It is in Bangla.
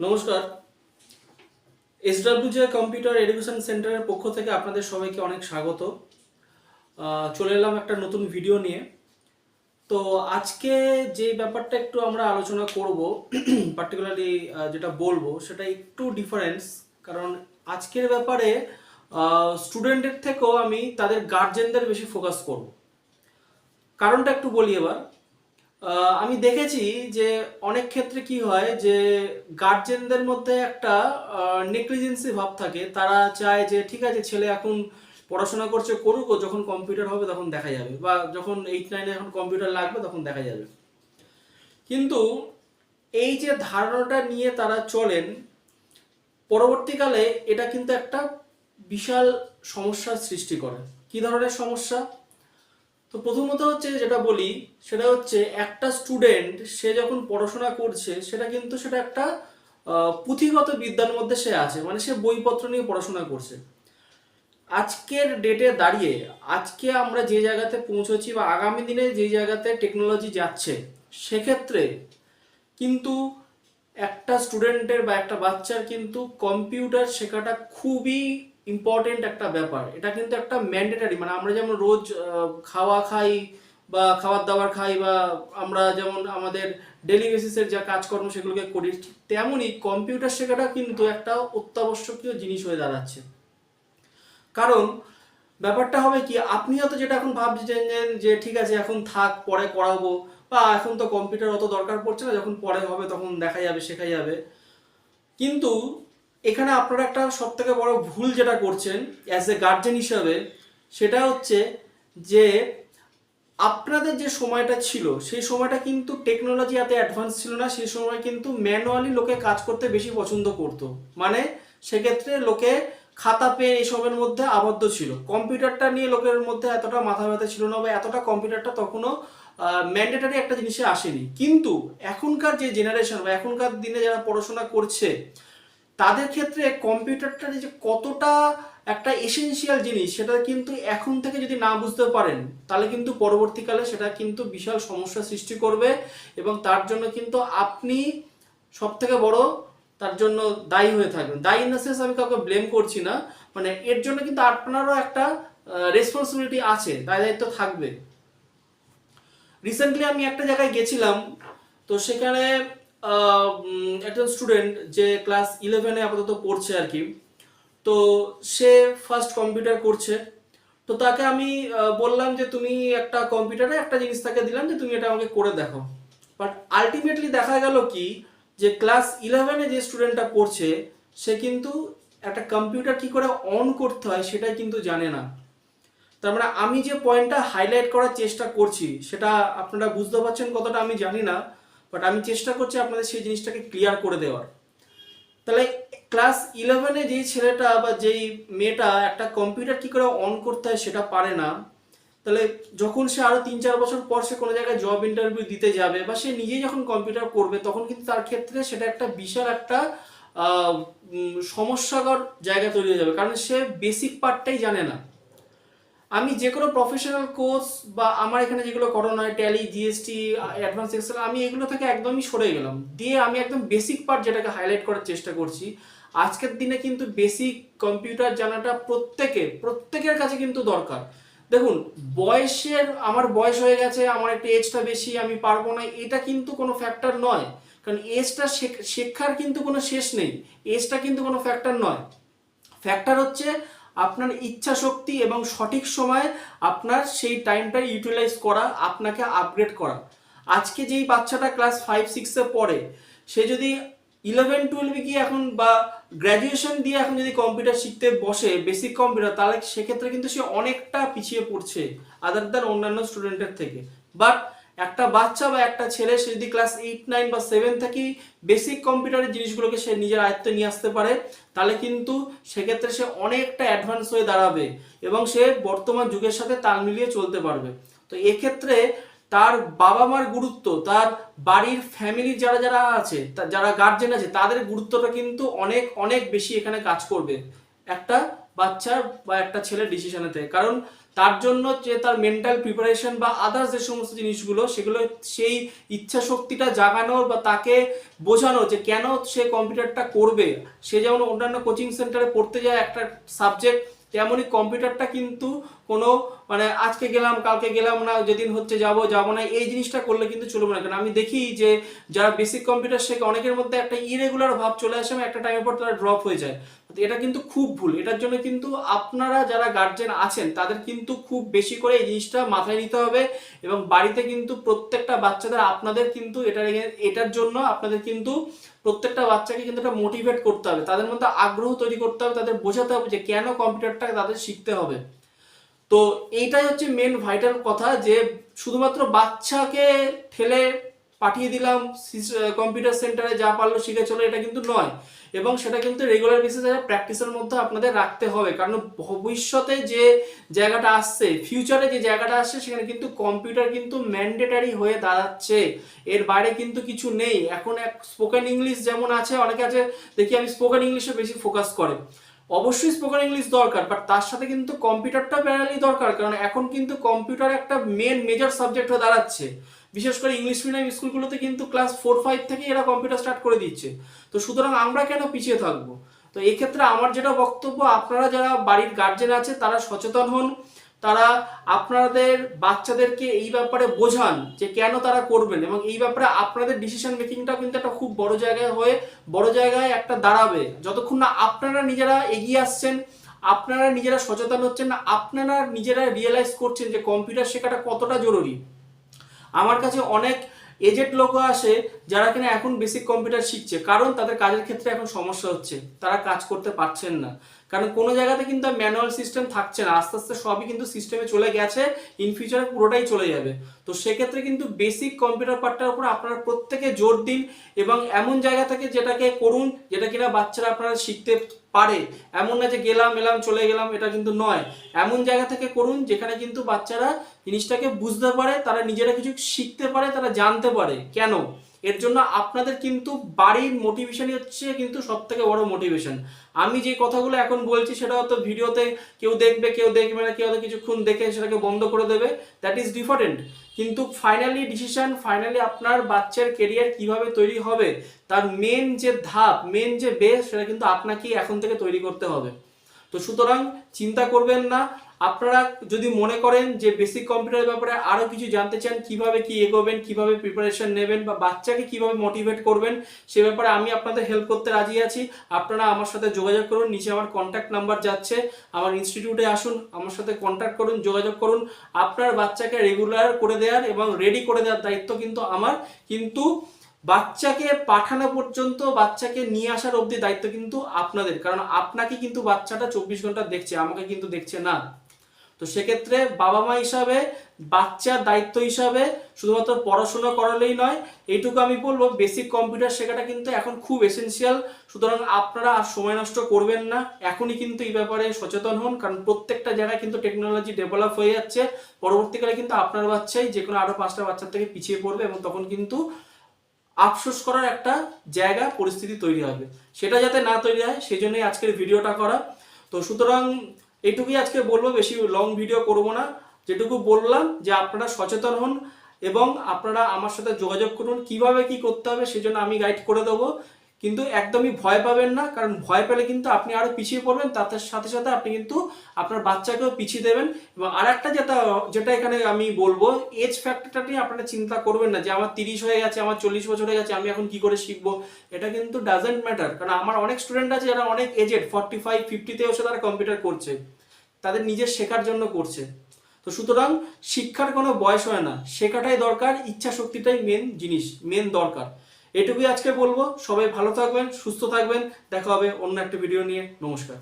নমস্কার। এসডাব্লিউজে কম্পিউটার এডুকেশন সেন্টারের পক্ষ থেকে আপনাদের সবাইকে অনেক স্বাগত। চলে এলাম একটা নতুন ভিডিও নিয়ে। তো আজকে যে ব্যাপারটা একটু আমরা আলোচনা করব পার্টিকুলারলি যেটা বলব, সেটা একটু ডিফারেন্স কারণ আজকের ব্যাপারে স্টুডেন্টের থেকেও আমি তাদের গার্জেনদের বেশি ফোকাস করব। কারণটা একটু বলি এবার। আমি দেখেছি যে অনেক ক্ষেত্রে কি হয় যে গার্জেনদের মধ্যে একটা নেগলিজেন্সি ভাব থাকে। তারা চায় যে, ঠিক আছে, ছেলে এখন পড়াশোনা করছে, করুক যখন কম্পিউটার হবে তখন দেখা যাবে। বা যখন এইট নাইনে এখন কম্পিউটার লাগবে তখন দেখা যাবে। কিন্তু এই যে ধারণাটা নিয়ে তারা চলেন, পরবর্তীকালে এটা কিন্তু একটা বিশাল সমস্যার সৃষ্টি করে। কি ধরনের সমস্যা? তো প্রথমত হচ্ছে যেটা বলি, সেটা হচ্ছে একটা স্টুডেন্ট সে যখন পড়াশোনা করছে, সেটা কিন্তু সেটা একটা পুঁথিগত বিদ্যার মধ্যে সে আছে মানে সে বইপত্র নিয়ে পড়াশোনা করছে। আজকের ডেটে দাঁড়িয়ে, আজকে আমরা যে জায়গাতে পৌঁছেছি বা আগামী দিনে যে জায়গাতে টেকনোলজি যাচ্ছে, সেক্ষেত্রে কিন্তু একটা স্টুডেন্টের বা একটা বাচ্চার কিন্তু কম্পিউটার শেখাটা খুবই ইম্পর্টেন্ট একটা ব্যাপার। এটা কিন্তু একটা ম্যান্ডেটারি মানে আমরা যেমন রোজ খাওয়া খাই বা খাবার দাবার খাই বা আমরা যেমন আমাদের ডেলি বেসিসের যা কাজকর্ম সেগুলোকে করি, ঠিক তেমনই কম্পিউটার শেখাটা কিন্তু একটা অত্যাবশ্যকীয় জিনিস হয়ে দাঁড়াচ্ছে। কারণ ব্যাপারটা হবে কি, আপনি হয়তো যেটা এখন ভাবছেন যে- যে ঠিক আছে, এখন থাক, পরে করাবো, বা এখন তো কম্পিউটার অত দরকার পড়ছে না, যখন পরে হবে তখন দেখা যাবে, শেখা যাবে। কিন্তু এখানে আপনারা একটা সব থেকে বড় ভুল যেটা করছেন অ্যাজ এ গার্জেন হিসাবে, সেটা হচ্ছে যে আপনাদের যে সময়টা ছিল, সেই সময়টা কিন্তু টেকনোলজি এত অ্যাডভান্স ছিল না, সেই সময় কিন্তু ম্যানুয়ালি লোকে কাজ করতে বেশি পছন্দ করতো। মানে সেক্ষেত্রে লোকে খাতা পেন এসবের মধ্যে আবদ্ধ ছিল। কম্পিউটারটা নিয়ে লোকের মধ্যে এতটা মাথা ব্যথা ছিল না বা এতটা কম্পিউটারটা তখনও ম্যান্ডেটারি একটা জিনিসে আসেনি। কিন্তু এখনকার যে জেনারেশন বা এখনকার দিনে যারা পড়াশোনা করছে তাদের ক্ষেত্রে কম্পিউটারটা যে কতটা একটা এসেনশিয়াল জিনিস, সেটা কিন্তু এখন থেকে যদি না বুঝতে পারেন, তাহলে কিন্তু পরবর্তীকালে সেটা কিন্তু বিশাল সমস্যা সৃষ্টি করবে এবং তার জন্য কিন্তু আপনি সব থেকে বড় তার জন্য দায়ী হয়ে থাকবেন। দায়ী ইন দ্য সেন্স আমি কাউকে ব্লেম করছি না মানে এর জন্য কিন্তু আপনারও একটা রেসপন্সিবিলিটি আছে, দায় দায়িত্ব থাকবে। রিসেন্টলি আমি একটা জায়গায় গেছিলাম, তো সেখানে একজন স্টুডেন্ট যে ক্লাস ইলেভেনে আপাতত পড়ছে আর কি, তো সে ফার্স্ট কম্পিউটার করছে। তো তাকে আমি বললাম যে তুমি একটা কম্পিউটারে একটা জিনিস তাকে দিলাম যে তুমি এটা আমাকে করে দেখো। বাট আলটিমেটলি দেখা গেল কি, যে ক্লাস ইলেভেনে যে স্টুডেন্টটা পড়ছে, সে কিন্তু একটা কম্পিউটার কি করে অন করতে হয় সেটাই কিন্তু জানে না। তার মানে আমি যে পয়েন্টটা হাইলাইট করার চেষ্টা করছি, সেটা আপনারা বুঝতে পারছেন কতটা আমি জানি না। বাট আমি চেষ্টা করছি আপনাদের সেই জিনিসটাকে ক্লিয়ার করে দেওয়ার। তাহলে ক্লাস ইলেভেনে যেই ছেলেটা বা যেই মেয়েটা একটা কম্পিউটার কি করে অন করতে হয় সেটা পারে না। তাহলে যখন সে আরও তিন চার বছর পর সে কোনো জায়গায় জব ইন্টারভিউ দিতে যাবে বা সে নিজেই যখন কম্পিউটার করবে, তখন কিন্তু তার ক্ষেত্রে সেটা একটা বিশাল একটা সমস্যাকর জায়গা তৈরি হয়ে যাবে। কারণ সে বেসিক পার্টটাই জানে না। আমি যে কোনো প্রফেশনাল কোর্স বা আমার এখানে যেগুলো করানো হয় ট্যালি জিএসটি অ্যাডভান্স এক্সেল আমি এগুলো থেকে একদমই সরে গেলাম। দিয়ে আমি একদম বেসিক পার্ট যেটাকে হাইলাইট করার চেষ্টা করছি, আজকের দিনে কিন্তু বেসিক কম্পিউটার জানাটা প্রত্যেকের প্রত্যেকের কাছে কিন্তু দরকার। দেখুন, বয়সের, আমার বয়স হয়ে গেছে, আমার একটু এজটা বেশি, আমি পারব না, এটা কিন্তু কোনো ফ্যাক্টর নয়। কারণ এজটা শিক্ষার কিন্তু কোনো শেষ নেই এজটা কিন্তু কোনো ফ্যাক্টর নয়। ফ্যাক্টর হচ্ছে আপনার ইচ্ছা শক্তি এবং সঠিক সময়ে আপনার সেই টাইমটা ইউটিলাইজ করা, আপনাকে আপগ্রেড করা। আজকে যেই বাচ্চাটা ক্লাস ফাইভ সিক্সে পড়ে, সে যদি ইলেভেন টুয়েলভে গিয়ে এখন বা গ্র্যাজুয়েশন দিয়ে এখন যদি কম্পিউটার শিখতে বসে বেসিক কম্পিউটার তাহলে সেক্ষেত্রে কিন্তু সে অনেকটা পিছিয়ে পড়ছে আদার দ্যান অন্যান্য স্টুডেন্টের থেকে। বাট একটা বাচ্চা বা একটা ছেলে সে যদি ক্লাস এইট নাইন বা সেভেন থেকেই বেসিক কম্পিউটারের জিনিসগুলোকে সে নিজের আয়ত্তে নিয়ে আসতে পারে, তাহলে কিন্তু সেক্ষেত্রে সে অনেকটা অ্যাডভান্স হয়ে দাঁড়াবে এবং সে বর্তমান যুগের সাথে তাল মিলিয়ে চলতে পারবে। তো এক্ষেত্রে তার বাবা মার গুরুত্ব, তার বাড়ির ফ্যামিলির যারা যারা আছে যারা গার্জেন আছে, তাদের গুরুত্বটা কিন্তু অনেক অনেক বেশি এখানে কাজ করবে একটা বাচ্চার বা একটা ছেলের ডিসিশনেতে কারণ তার জন্য যে তার মেন্টাল প্রিপারেশন বা আদার্স যে সমস্ত জিনিসগুলো, সেগুলো সেই ইচ্ছা শক্তিটা জাগানোর বা তাকে বোঝানো যে কেন সে কম্পিউটারটা করবে, সে যেমন অন্যান্য কোচিং সেন্টারে পড়তে যায় একটা সাবজেক্ট তেমনই কম্পিউটারটা কিন্তু কোনো মানে আজকে গেলাম, কালকে গেলাম না, যেদিন হচ্ছে যাব যাব না, এই জিনিসটা করলে কিন্তু চলবে না। কারণ আমি দেখি যে যারা বেসিক কম্পিউটার শেখে, অনেকের মধ্যে একটা ইরেগুলার ভাব চলে আসে একটা টাইমের পর তারা ড্রপ হয়ে যায়। এটা কিন্তু খুব ভুল। এটার জন্য কিন্তু আপনারা যারা গার্জেন আছেন, তাদের কিন্তু খুব বেশি করে এই জিনিসটা মাথায় নিতে হবে এবং বাড়িতে কিন্তু প্রত্যেকটা বাচ্চাদের আপনাদের কিন্তু এটার এটার জন্য আপনাদের কিন্তু প্রত্যেকটা বাচ্চাকে কিন্তু এটা মোটিভেট করতে হবে। তাদের মধ্যে আগ্রহ তৈরি করতে হবে, তাদের বোঝাতে হবে যে কেন কম্পিউটারটা তাদের শিখতে হবে। তো এইটাই হচ্ছে মেন ভাইটাল কথা যে শুধুমাত্র বাচ্চাকে ঠেলে পাঠিয়ে দিলাম কম্পিউটার সেন্টারে যা পারল শিখে চলো, এটা কিন্তু নয়। এবং সেটা কিন্তু রেগুলার বেসিসে প্র্যাকটিসের মধ্যে আপনাদের রাখতে হবে। কারণ ভবিষ্যতে যে জায়গাটা আসছে ফিউচারে যে জায়গাটা আসছে, সেখানে কিন্তু কম্পিউটার কিন্তু ম্যান্ডেটারি হয়ে দাঁড়াচ্ছে। এর বাইরে কিন্তু কিছু নেই। এখন এক স্পোকেন ইংলিশ যেমন আছে, অনেকে আছে, দেখি আমি স্পোকেন ইংলিশে বেশি ফোকাস করে। অবশ্যই স্পোকেন ইংলিশ দরকার বাট তার সাথে কিন্তু কম্পিউটারটা প্যারালি দরকার, কারণ এখন কিন্তু কম্পিউটার একটা মেন মেজর সাবজেক্ট হয়ে দাঁড়াচ্ছে। বিশেষ করে ইংলিশ মিডিয়াম স্কুলগুলোতে কিন্তু ক্লাস ফোর ফাইভ থেকে এরা কম্পিউটার স্টার্ট করে দিচ্ছে। তো সুতরাং আমরা কেন পিছিয়ে থাকব? তো এই ক্ষেত্রে আমার যেটা বক্তব্য, আপনারা যারা বাড়ির গার্জেন আছে, তারা সচেতন হন। তারা আপনাদের বাচ্চাদেরকে এই ব্যাপারে বোঝান যে কেন তারা করবেন এবং এই ব্যাপারে আপনাদের ডিসিশন মেকিংটা কিন্তু একটা খুব বড় জায়গায় হয়ে, বড় জায়গায় একটা দাঁড়াবে। যতক্ষণ না আপনারা নিজেরা এগিয়ে আসছেন, আপনারা নিজেরা সচেতন হচ্ছেন না আপনারা নিজেরা রিয়েলাইজ করছেন যে কম্পিউটার শেখাটা কতটা জরুরি। আমার কাছে অনেক এজেড লোকও আসে যারা কিনা এখন বেসিক কম্পিউটার শিখছে। কারণ তাদের কাজের ক্ষেত্রে এখন সমস্যা হচ্ছে। তারা কাজ করতে পারছেন না। কারণ কোনো জায়গাতে কিন্তু ম্যানুয়াল সিস্টেম থাকছে না। আস্তে আস্তে সবই কিন্তু সিস্টেমে চলে গেছে ইন ফিউচারে পুরোটাই চলে যাবে। তো সেক্ষেত্রে কিন্তু বেসিক কম্পিউটার পার্টটার উপর আপনারা প্রত্যেকে জোর দিন এবং এমন জায়গা থেকে যেটাকে করুন, যেটা কিনা বাচ্চারা আপনারা শিখতে পারে। এমন না যে গেলাম, এলাম, চলে গেলাম, এটা কিন্তু নয়। এমন জায়গা থেকে করুন যেখানে কিন্তু বাচ্চারা জিনিসটাকে বুঝতে পারে, তারা নিজেরা কিছু শিখতে পারে, তারা জানতে পারে। কেন? এর জন্য আপনাদের কিন্তু বাড়ির মোটিভেশনই হচ্ছে কিন্তু সব থেকে বড় মোটিভেশন আমি যে কথাগুলো এখন বলছি সেটা হয়তো ভিডিওতে কেউ দেখবে কেউ দেখবে না, কেউ কিছুক্ষণ দেখে সেটাকে বন্ধ করে দেবে। দ্যাট ইজ ডিফারেন্ট কিন্তু ফাইনালি ডিসিশন ফাইনালি আপনার বাচ্চার কেরিয়ার কীভাবে তৈরি হবে, তার মেন যে ধাপ মেন যে বেস সেটা কিন্তু আপনাকেই এখন থেকে তৈরি করতে হবে। তো সুতরাং চিন্তা করবেন না আপনারা যদি মনে করেন যে বেসিক কম্পিউটারের ব্যাপারে আরও কিছু জানতে চান, কীভাবে কি এগোবেন, কীভাবে প্রিপারেশন নেবেন বা বাচ্চাকে কীভাবে মোটিভেট করবেন, সে ব্যাপারে আমি আপনাদের হেল্প করতে রাজি আছি। আপনারা আমার সাথে যোগাযোগ করুন, নিচে আমার কন্ট্যাক্ট নাম্বার যাচ্ছে। আমার ইনস্টিটিউটে আসুন, আমার সাথে কন্ট্যাক্ট করুন, যোগাযোগ করুন। আপনার বাচ্চাকে রেগুলার করে দেওয়ার এবং রেডি করে দেওয়ার দায়িত্ব কিন্তু আমার। কিন্তু বাচ্চাকে পাঠানো পর্যন্ত, বাচ্চাকে নিয়ে আসার অবধি দায়িত্ব কিন্তু আপনাদের। কারণ আপনাকে কিন্তু বাচ্চাটা চব্বিশ ঘণ্টা দেখছে, আমাকে কিন্তু দেখছে না। তো সেক্ষেত্রে বাবা মা হিসাবে, বাচ্চার দায়িত্ব হিসাবে শুধুমাত্র পড়াশোনা করালেই নয়, এইটুকু আমি বলব বেসিক কম্পিউটার শেখাটা কিন্তু এখন খুব এসেন্সিয়াল সুতরাং আপনারা আর সময় নষ্ট করবেন না, এখনই কিন্তু এই ব্যাপারে সচেতন হন, কারণ প্রত্যেকটা জায়গায় কিন্তু টেকনোলজি ডেভেলপ হয়ে যাচ্ছে। পরবর্তীকালে কিন্তু আপনার বাচ্চাই যে কোনো আরও পাঁচটা বাচ্চার থেকে পিছিয়ে পড়বে এবং তখন কিন্তু আফসোস করার একটা জায়গা, পরিস্থিতি তৈরি হবে। সেটা যাতে না তৈরি হয় সেই জন্যই আজকের ভিডিওটা করা। তো সুতরাং এইটুকুই আজকে বলব, বেশি লং ভিডিও করব না। যেটুকু বললাম যে আপনারা সচেতন হন এবং আপনারা আমার সাথে যোগাযোগ করুন, কীভাবে কি করতে হবে সেজন্য আমি গাইড করে দেবো। কিন্তু একদমই ভয় পাবেন না, কারণ ভয় পেলে কিন্তু আপনি আরও পিছিয়ে পড়বেন, তার সাথে সাথে আপনি কিন্তু আপনার বাচ্চাকেও পিছিয়ে দেবেন। এবং আর একটা যেটা যেটা এখানে আমি বলব এজ ফ্যাক্টরটা নিয়ে আপনারা চিন্তা করবেন না যে আমার তিরিশ হয়ে গেছে, আমার চল্লিশ বছর হয়ে গেছে, আমি এখন কি করে শিখব? এটা কিন্তু ডাজেন্ট ম্যাটার কারণ আমার অনেক স্টুডেন্ট আছে যারা অনেক এজেড ফর্টি ফাইভ ফিফটিতে এসে তারা কম্পিউটার করছে, তাদের নিজের শেখার জন্য করছে। তো সুতরাং শিক্ষার কোনো বয়স হয় না, শেখাটাই দরকার, ইচ্ছা শক্তিটাই মেন জিনিস মেন দরকার। এটুকুই আজকে বলব। সবাই ভালো থাকবেন, সুস্থ থাকবেন। দেখা হবে অন্য একটা ভিডিও নিয়ে। নমস্কার।